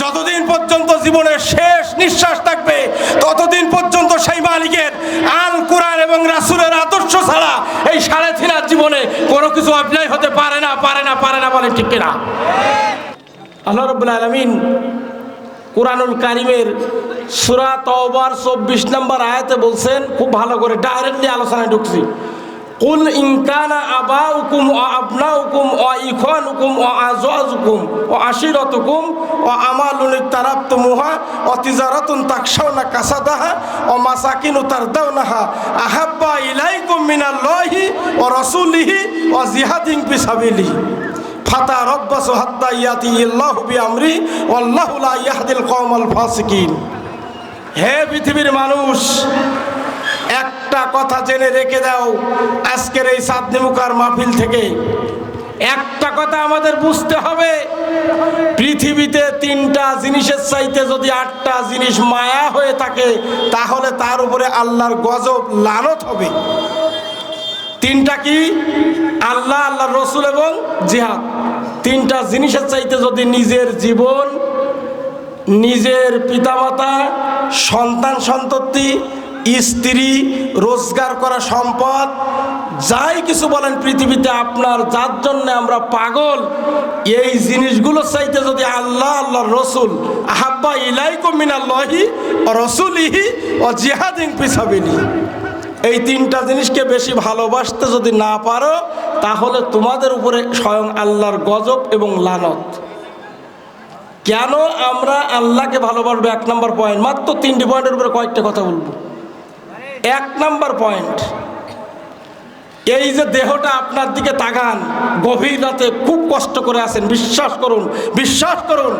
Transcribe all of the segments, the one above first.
যতদিন পর্যন্ত জীবনের শেষ নিঃশ্বাস থাকবে, ততদিন পর্যন্ত সেই মালিকের আল কোরআন এবং রাসুলের আদর্শ ছাড়া এই সাড়ে তিনার জীবনে কোনো কিছু অভিনয় হতে পারে না পারে না পারে না বলে ঠিক কিনা? আল্লাহ রব্বুল আলমিন কোরআনুল কারিমের সুরা চব্বিশ নম্বর আয়াতে বলছেন, খুব ভালো করে ডাইরেক্টলি আলোচনায় ঢুকছি। কুল ইনকানা আবাউকুম ও আবনাউকুম ও ইখানুকুম ও আজওয়াজুকুম ও আশিরতুকুম ও আমালুন তারাবতুমুহা ও তিজারাতুন তাকশাউনা কাসাদাহা ও মাসাকিনু তারদাউনাহা আহাব্বা ইলাইকুম মিনাল্লাহি ও রাসূলিহি ও জিহাদিন ফি সাবিলিহি ফাতা রব্বাসু হাত্তা ইয়াতি ইল্লাহু বিআমরি ওয়াল্লাহু লা ইয়াহদিল কওমাল ফাসিকিন। হে পৃথিবীর মানুষ একটা কথা জেনে রেখে দাও আজকের এই সাদনিমুখার মাহফিল থেকে। একটা কথা আমাদের বুঝতে হবে, পৃথিবীতে তিনটা জিনিসের চাইতে যদি আটটা জিনিস মায়া হয়ে থাকে, তাহলে তার উপরে আল্লাহর গজব লানত হবে। তিনটা কি? আল্লাহ আল্লাহ রসুল এবং জিহাদ। তিনটা জিনিসের চাইতে যদি নিজের জীবন, নিজের পিতামাতা, সন্তান সন্ততি স্ত্রী, রোজগার করা সম্পদ, যাই কিছু বলেন পৃথিবীতে আপনার, যার জন্য আমরা পাগল, এই জিনিসগুলো চাইতে যদি আল্লাহ আল্লাহ রসুল, আহাব্বা ইলাইকুম মিনাল্লাহি রসুলিহি ও জিহাদিন পিসাবিলি এই তিনটা জিনিসকে বেশি ভালোবাসতে যদি না পারো, তাহলে তোমাদের উপরে স্বয়ং আল্লাহর গজব এবং লানত। কেন আমরা আল্লাহকে ভালোবাসবো? এক নম্বর পয়েন্ট মাত্র তিনটি পয়েন্টের উপরে কয়েকটা কথা বলব। এক নম্বর পয়েন্ট এই যে দেহটা আপনার দিকে তাকান গভীর রাতে খুব কষ্ট করে আছেন। বিশ্বাস করুন বিশ্বাস করুন।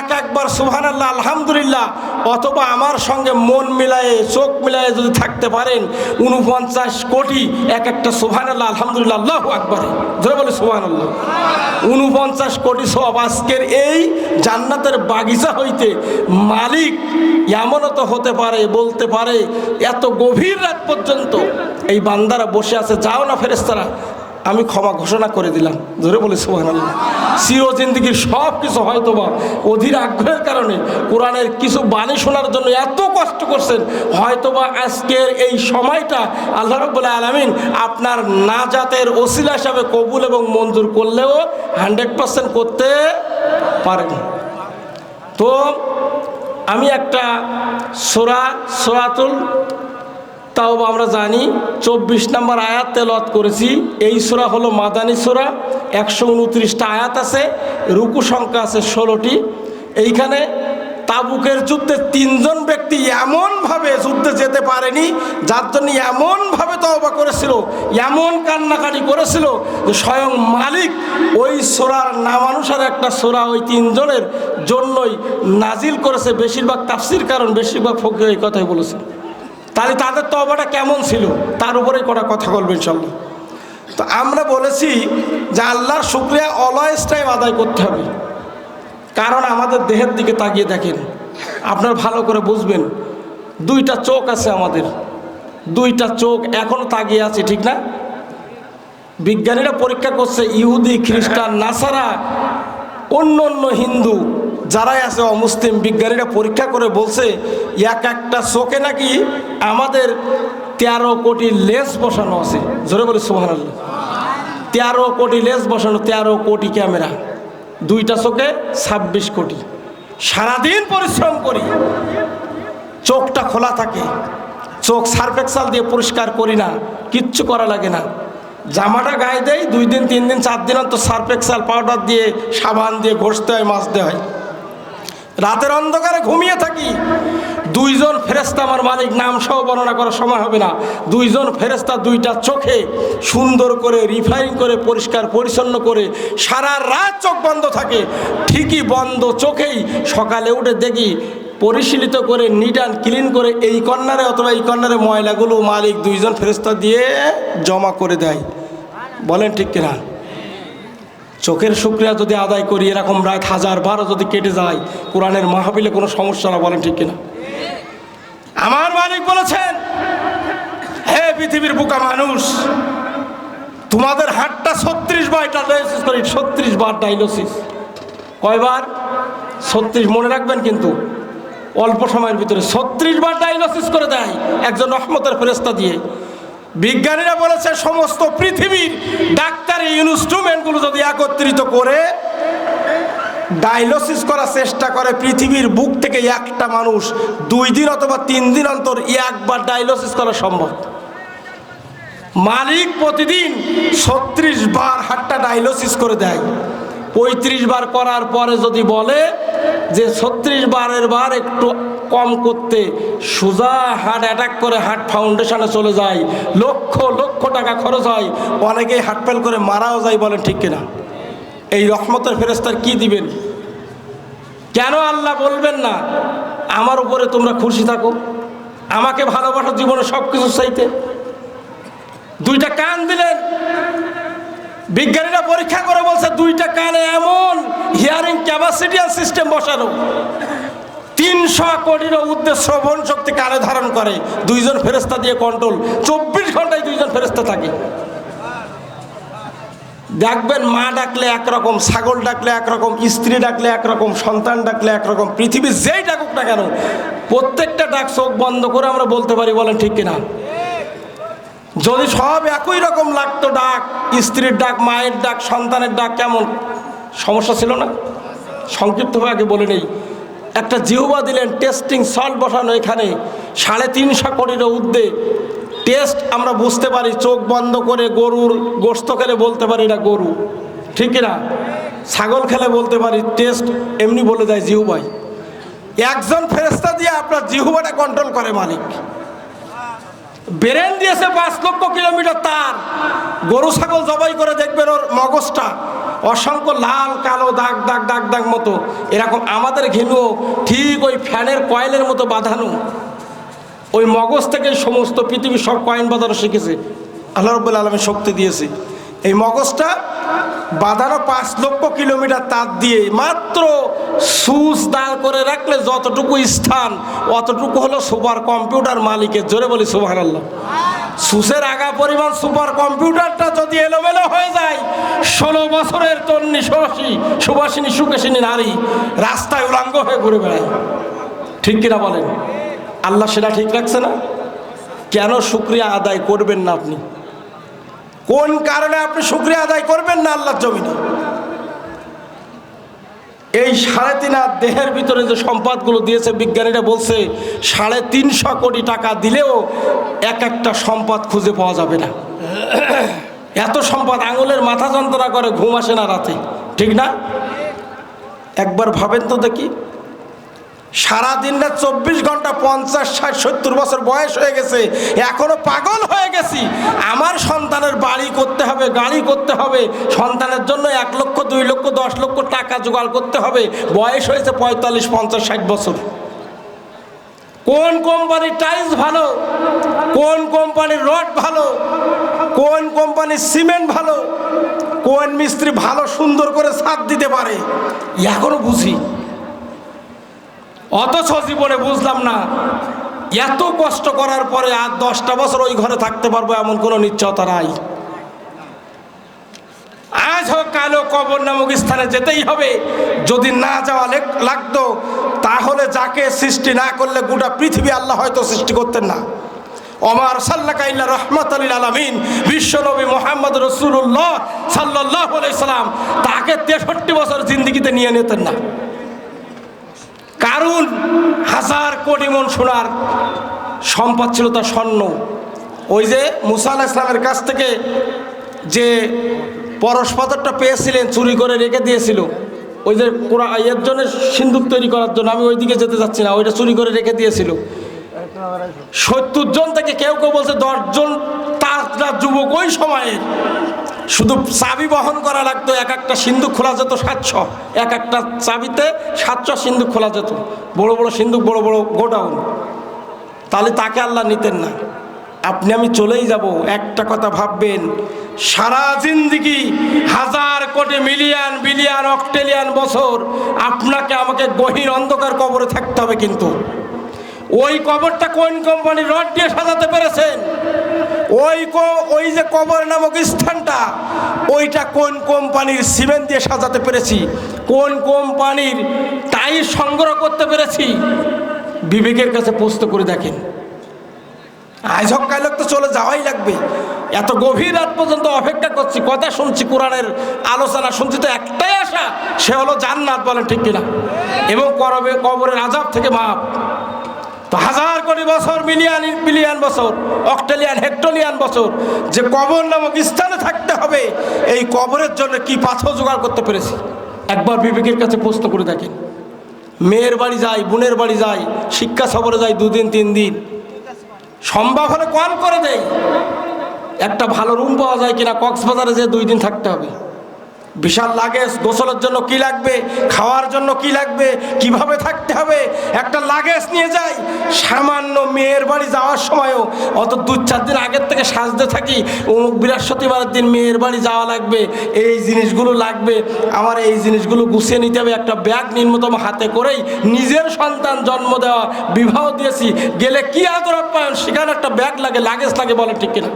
এক একবার সুহান আল্লাহ আলহামদুলিল্লাহ, অথবা আমার সঙ্গে মন মিলায়ে, চোখ মিলায়ে যদি থাকতে পারেন উনপঞ্চাশ কোটি এক একটা সুহান আল্লাহ আলহামদুলিল্লাহ, আল্লাহ আকবরে। ধরে বলে সুহান আল্লাহ উনপঞ্চাশ কোটি সব আজকের এই জান্নাতের বাগিচা হইতে মালিক এমনও তো হতে পারে, বলতে পারে, এত গভীর রাত পর্যন্ত এই বান্দারা বসে আছে, যাও না ফেরেস্তারা আমি ক্ষমা ঘোষণা করে দিলাম। ধরে বলে সোহান আল্লাহ চির জিন্দিগির সব কিছু হয়তো বা অধীর আগ্রহের কারণে কোরআনের কিছু বাণী শোনার জন্য এত কষ্ট করছেন, হয়তোবা আজকের এই সময়টা আল্লাহ রব্বুল আলমিন আপনার নাজাতের ওসিলা হিসাবে কবুল এবং মঞ্জুর করলেও হান্ড্রেড পার্সেন্ট করতে পারেন। তো আমি একটা সোরা সোরাতুল তাও আমরা জানি চব্বিশ নম্বর আয়াত তেলত করেছি। এই সোরা হলো মাদানী সোরা, একশো উনত্রিশটা আয়াত আছে, রুকু সংখ্যা আছে ষোলোটি। এইখানে তাবুকের যুদ্ধে তিনজন ব্যক্তি এমনভাবে যুদ্ধে যেতে পারেনি, যার জন্য এমনভাবে তওবা করেছিল, এমন কান্নাকাটি করেছিল যে স্বয়ং মালিক ওই সোরার নামানুসার একটা সোরা ওই তিনজনের জন্যই নাজিল করেছে, বেশিরভাগ তাফসির কারণ, বেশিরভাগ ফকির এই কথাই বলেছে। তাহলে তাদের তবাটা কেমন ছিল? তার উপরে কটা কথা বলবেন ইনশাল্লাহ তো আমরা বলেছি যে আল্লাহর শুক্রিয়া অলয়েস টাইম আদায় করতে হবে। কারণ আমাদের দেহের দিকে তাকিয়ে দেখেন, আপনারা ভালো করে বুঝবেন, দুইটা চোখ আছে আমাদের। দুইটা চোখ এখনও তাকিয়ে আছে, ঠিক না? বিজ্ঞানীরা পরীক্ষা করছে, ইহুদি, খ্রিস্টান, নাসারা, অন্য অন্য হিন্দু যারাই আছে অমুসলিম বিজ্ঞানীরা পরীক্ষা করে বলছে, এক একটা চোখে নাকি আমাদের তেরো কোটি লেন্স বসানো আছে। জোরে বলে সোহান আল্লাহ তেরো কোটি লেস বসানো, তেরো কোটি ক্যামেরা। দুইটা চোখে ছাব্বিশ কোটি। সারাদিন পরিশ্রম করি। চোখটা খোলা থাকে। চোখ সার্ফেক্সাল দিয়ে পরিষ্কার করি না। কিচ্ছু করা লাগে না। জামাটা গায়ে দেয় দুই দিন, তিন দিন, চার দিন অন্তর সার্ফেক্সাল পাউডার দিয়ে সাবান দিয়ে ঘষতে হয়, মাজতে হয়। রাতের অন্ধকারে ঘুমিয়ে থাকি। দুইজন ফেরেস্তা আমার মালিক, নাম সহ বর্ণনা করার সময় হবে না। দুইজন ফেরেস্তা দুইটা চোখে সুন্দর করে রিফাইন করে, পরিষ্কার, পরিচ্ছন্ন করে সারা রাত চোখ বন্ধ থাকে। ঠিকই বন্ধ চোখেই সকালে উঠে দেখি পরিশীলিত করে নিট অ্যান্ড ক্লিন করে এই কর্নারে অথবা এই কর্নারে ময়লাগুলো মালিক দুইজন ফেরেস্তা দিয়ে জমা করে দেয়। বলেন ঠিক কিনা? চোখের শুক্রিয়া যদি আদায় করি, এরকম রাত হাজার বারো যদি কেটে যায়, কোরআনের মাহাবিলে কোনো সমস্যা না বলেন ঠিক কিনা? আমার মালিক বলেছেন, হে পৃথিবীর বোকা মানুষ, তোমাদের হাতটা ছত্রিশ বাইটা মিনিট ছত্রিশ বার ডাইলোসিস কয়বার? ছত্রিশ মনে রাখবেন কিন্তু, অল্প সময়ের ভিতরে ছত্রিশ বার ডাইলোসিস করে দেয় একজন রহমতের ফেরেস্তা দিয়ে। বিজ্ঞানীরা বলেছে, সমস্ত পৃথিবীর ডাক্তারি ইনস্ট্রুমেন্টগুলো যদি একত্রিত করে ডায়ালিসিস করার চেষ্টা করে, পৃথিবীর বুক থেকে একটা মানুষ দুই দিন অথবা তিন দিন অন্তর একবার ডায়ালিসিস করা সম্ভব। মালিক প্রতিদিন ছত্রিশ বার হাটটা ডায়ালিসিস করে দেয়। পঁয়ত্রিশ বার করার পরে যদি বলে যে ছত্রিশ বারের বার একটু কম করতে সোজা হার্ট অ্যাটাক করে হার্ট ফাউন্ডেশনে চলে যায়, লক্ষ লক্ষ টাকা খরচ হয়, অনেকেই হার্ট ফেল করে মারাও যায় বলেন ঠিক কিনা। এই রহমতের ফেরেস্তার কি দিবেন? কেন আল্লাহ বলবেন না? আমার উপরে তোমরা খুশি থাকো, আমাকে ভালোবাসো জীবনে সব কিছু চাইতে। দুইটা কান দিলেন বিজ্ঞানীরা পরীক্ষা করে বলছে, দুইটা কানে এমন হিয়ারিং ক্যাপাসিটি আর সিস্টেম বসানো। তিনশো কোটিরও উদ্দেশ্য শ্রবণ শক্তি কানে ধারণ করে। দুইজন ফেরেস্তা দিয়ে কন্ট্রোল চব্বিশ ঘন্টায় দুইজন ফেরেস্তা থাকে। দেখবেন মা ডাকলে একরকম, ছাগল ডাকলে একরকম, স্ত্রী ডাকলে একরকম, সন্তান ডাকলে একরকম, পৃথিবীর যেই ডাকুক না কেন, প্রত্যেকটা ডাক চোখ বন্ধ করে আমরা বলতে পারি, বলেন ঠিক কিনা? যদি সব একই রকম লাগতো ডাক, স্ত্রীর ডাক, মায়ের ডাক, সন্তানের ডাক, কেমন? সমস্যা ছিল না? সংক্ষিপ্তভাবে আগে বলে নেই। একটা জিহুবা দিলেন টেস্টিং সল্ট বসানো এখানে। সাড়ে তিনশো কোটির ঊর্ধ্বে। টেস্ট আমরা বুঝতে পারি, চোখ বন্ধ করে গরুর গোস্ত খেলে বলতে পারি না গরু। ঠিক না ছাগল খেলে বলতে পারি টেস্ট এমনি বলে দেয় জিহুবাই। একজন ফেরেস্তা দিয়ে আপনার জিহুবাটা কন্ট্রোল করে মালিক। বেরেন দিয়েছে পাঁচ লক্ষ কিলোমিটার তার। গরু, ছাগল জবাই করে দেখবেন ওর মগজটা অসংখ্য লাল, কালো, দাগ দাগ দাগ দাগ মতো। এরকম আমাদের ঘেনু ঠিক ওই ফ্যানের কয়েলের মতো বাঁধানো। ওই মগজ থেকে সমস্ত পৃথিবীর সব কয়েন বাঁধানো শিখেছে। আল্লাহ রব্বুল আলমী শক্তি দিয়েছে। এই মগজটা বাঁধানো পাঁচ লক্ষ কিলোমিটার তার দিয়ে মাত্র সুচ দাঁড় করে রাখলে যতটুকু স্থান, অতটুকু হলো সুপার কম্পিউটার মালিকের। জোরে বলি সুবাহ আল্লাহ সুসের আগা পরিমাণ সুপার কম্পিউটারটা যদি এলোমেলো হয়ে যায়, ষোলো বছরের তন্নি সুবাসী সুবাসিনী সুকেশিনী নারী রাস্তায় উলাঙ্গ হয়ে ঘুরে বেড়ায়। ঠিক কিনা বলেন? আল্লাহ সেটা ঠিক রাখছে না? কেন শুক্রিয়া আদায় করবেন না আপনি? কোন কারণে আপনি শুক্রিয়া আদায় করবেন না আল্লাহর জমিনে? এই সাড়ে তিন হাত দেহের ভিতরে যে সম্পদগুলো দিয়েছে বিজ্ঞানীরা বলছে, সাড়ে তিনশো কোটি টাকা দিলেও এক একটা সম্পদ খুঁজে পাওয়া যাবে না। এত সম্পদ আঙুলের মাথা যন্ত্রণা করে ঘুম আসে না রাতে। ঠিক না? একবার ভাবেন তো দেখি। সারাদিন না চব্বিশ ঘণ্টা পঞ্চাশ, ষাট, সত্তর বছর বয়স হয়ে গেছে, এখনও পাগল হয়ে গেছি। আমার সন্তানের বাড়ি করতে হবে, গাড়ি করতে হবে, সন্তানের জন্য এক লক্ষ, দুই লক্ষ, দশ লক্ষ টাকা জোগাড় করতে হবে। বয়স হয়েছে পঁয়তাল্লিশ, পঞ্চাশ, ষাট বছর। কোন কোম্পানির টাইলস ভালো? কোন কোম্পানির রড ভালো? কোন কোম্পানির সিমেন্ট ভালো? কোন মিস্ত্রি ভালো, সুন্দর করে ছাদ দিতে পারে? এখনও বুঝি। অথচ জীবনে বুঝলাম না, এত কষ্ট করার পরে আর দশটা বছর ওই ঘরে থাকতে পারব এমন কোনো নিশ্চয়তা নাই। আজ হোক, কালো কবর নামক স্থানে যেতেই হবে। যদি না যাওয়া লেগ- লাগতো, তাহলে যাকে সৃষ্টি না করলে গোটা পৃথিবী আল্লাহ হয়তো সৃষ্টি করতেন না। অমার সাল্লাকাইল্লা রহমত আলী আলমিন বিশ্বনবী মোহাম্মদ রসুল্লাহ সাল্লাহ সাল্লাম, তাকে তেষট্টি বছর জিন্দিগিতে নিয়ে নিতেন না। কারণ হাজার কোটি মন সোনার সম্পদ ছিল তার স্বর্ণ। ওই যে মুসা ইসলামের কাছ থেকে যে পরশ পাথরটা পেয়েছিলেন, চুরি করে রেখে দিয়েছিল, ওই যে এর জন্য সিন্দুক তৈরি করার জন্য আমি ওইদিকে যেতে যাচ্ছি না, ওইটা চুরি করে রেখে দিয়েছিল। সত্তর জন থেকে কেউ কেউ বলছে দশজন তার যুবক ওই সময়ে শুধু চাবি বহন করা লাগতো, এক একটা সিন্ধুক খোলা যেত সাতশো, এক একটা চাবিতে সাতশো সিন্ধুক খোলা যেত, বড় বড় সিন্ধুক, বড় বড় গোডাউন। তাহলে তাকে আল্লাহ নিতেন না। আপনি আমি চলেই যাব, একটা কথা ভাববেন, সারা জিন্দিগি হাজার কোটি মিলিয়ন, বিলিয়ন, অক্টেলিয়ান বছর আপনাকে আমাকে গহীর অন্ধকার কবরে থাকতে হবে কিন্তু। ওই কবরটা কোন কোম্পানির রড দিয়ে সাজাতে পেরেছেন? ওই ওই যে কবর নামক স্থানটা, ওইটা কোন কোম্পানির সিমেন্ট দিয়ে সাজাতে পেরেছি? কোন কোম্পানির টাইল সংগ্রহ করতে পেরেছি? বিবেকের কাছে প্রশ্ন করে দেখেন। আজ হকাইলক তো চলে যাওয়াই লাগবে। এত গভীর রাত পর্যন্ত অপেক্ষা করছি, কথা শুনছি, কোরআনের আলোচনা শুনছি, তো একটাই আশা, সে হলো জান্নাত, বলেন ঠিক কিনা? এবং করবে কবরের আজাব থেকে মাপ। তো হাজার কোটি বছর মিলিয়ন, বিলিয়ন বছর, অক্টেলিয়ান, হেক্টোলিয়ান বছর যে কবর নামক স্থানে থাকতে হবে, এই কবরের জন্য কি পাথর জোগাড় করতে পেরেছি? একবার বিবেকের কাছে প্রশ্ন করে দেখেন। মেয়ের বাড়ি যাই বোনের বাড়ি যাই শিক্ষা সফরে যাই দুদিন, তিন দিন। সম্ভব হলে কল করে দেই। একটা ভালো রুম পাওয়া যায় কিনা, কক্সবাজারে যে দুই দিন থাকতে হবে। বিশাল লাগেজ, গোসলের জন্য কি লাগবে, খাওয়ার জন্য কি লাগবে, কীভাবে থাকতে হবে, একটা লাগেজ নিয়ে যাই। সামান্য মেয়ের বাড়ি যাওয়ার সময়ও, অত দু চার দিন আগের থেকে সাজতে থাকি, অমুক বৃহস্পতিবারের দিন মেয়ের বাড়ি যাওয়া লাগবে, এই জিনিসগুলো লাগবে, আমার এই জিনিসগুলো গুছিয়ে নিতে হবে, একটা ব্যাগ নিম্নতম হাতে করেই নিজের সন্তান জন্ম দেওয়া, বিবাহ দিয়েছি, গেলে কি আদর আপ্যায়ন, সেখানে একটা ব্যাগ লাগে, লাগেজ লাগে বলে ঠিক কিনা?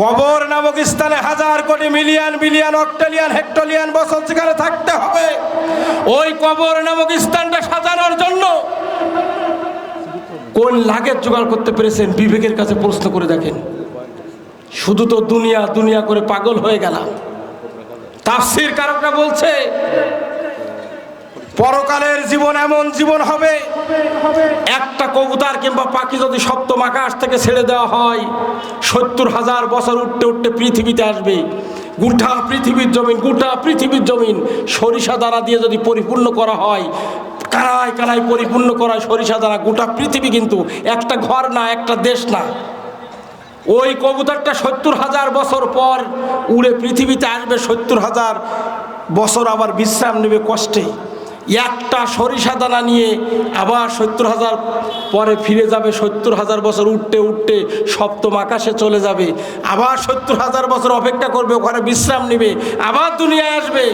কবর নামক স্থানে হাজার কোটি মিলিয়ন, বিলিয়ন, অক্টেলিয়ান, হেক্টোলিয়ান বছর সেখানে থাকতে হবে। ওই কবর নামক স্থানটা সাজানোর জন্য কোন লাগেজ জোগাড় করতে পেরেছেন? বিবেকের কাছে প্রশ্ন করে দেখেন। শুধু তো দুনিয়া দুনিয়া করে পাগল হয়ে গেলাম। তাফসির কারকরা বলছে পরকালের জীবন এমন জীবন হবে। একটা কবুতার কিংবা পাখি যদি সপ্তম আকাশ থেকে ছেড়ে দেওয়া হয়, সত্তর হাজার বছর উঠতে উঠতে পৃথিবীতে আসবে। গোটা পৃথিবীর জমিন, গোটা পৃথিবীর জমিন সরিষা দ্বারা দিয়ে যদি পরিপূর্ণ করা হয় কানায় কানায় পরিপূর্ণ করা হয় সরিষা দ্বারা, গোটা পৃথিবী কিন্তু একটা ঘর না, একটা দেশ না। ওই কবুতরটা সত্তর হাজার বছর পর উড়ে পৃথিবীতে আসবে, সত্তর হাজার বছর আবার বিশ্রাম নেবে কষ্টে। একটা সরিষা দানা নিয়ে আবার সত্তর হাজার পরে ফিরে যাবে, সত্তর হাজার বছর উঠতে উঠতে সপ্তম আকাশে চলে যাবে। আবার সত্তর হাজার বছর অপেক্ষা করবে, ওখানে বিশ্রাম নেবে, আবার দুনিয়ায় আসবে।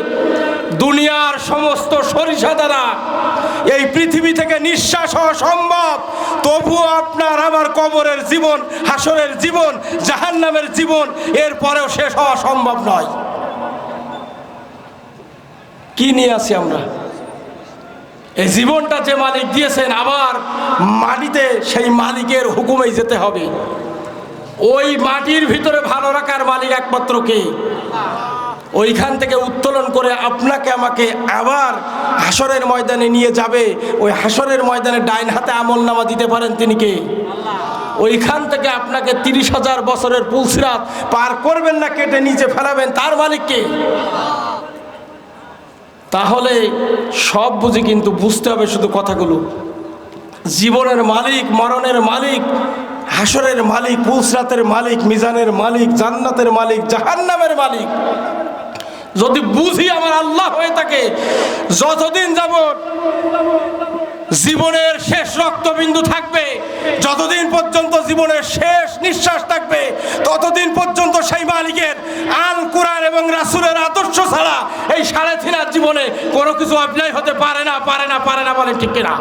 দুনিয়ার সমস্ত সরিষা দানা এই পৃথিবী থেকে নিঃশ্বাস হওয়া সম্ভব। তবুও আপনার আমার কবরের জীবন, হাসরের জীবন, জাহান্নামের জীবন এর পরেও শেষ হওয়া সম্ভব নয়। কি নিয়ে আছি আমরা? এই জীবনটা যে মালিক দিয়েছেন, আবার মাটিতে সেই মালিকের হুকুমেই যেতে হবে। ওই মাটির ভিতরে ভালো রাখার মালিক একমাত্র কে? ওইখান থেকে উত্তোলন করে আপনাকে আমাকে আবার হাসরের ময়দানে নিয়ে যাবে। ওই হাসরের ময়দানে ডাইন হাতে আমল নামা দিতে পারেন তিনি কে? ওইখান থেকে আপনাকে তিরিশ হাজার বছরের পুলসিরাত পার করবেন না, কেটে নিচে ফেলাবেন। তার মালিককে তাহলে সব বুঝি কিন্তু বুঝতে হবে শুধু কথাগুলো। জীবনের মালিক, মরণের মালিক, হাসরের মালিক পুলসরাতের মালিক, মিজানের মালিক, জান্নাতের মালিক, জাহান্নামের মালিক। যদি বুঝি আমার আল্লাহ হয়ে থাকে, যতদিন যাব জীবনের শেষ রক্তবিন্দু থাকবে। যতদিন পর্যন্ত জীবনের শেষ নিঃশ্বাস থাকবে, ততদিন পর্যন্ত সেই মালিকের আল কোরআন এবং রাসুলের আদর্শ ছাড়া এই সাড়ে থিনার জীবনে কোনো কিছু অভিনয় হতে পারে না পারে না পারে না বলে ঠিক কিনা?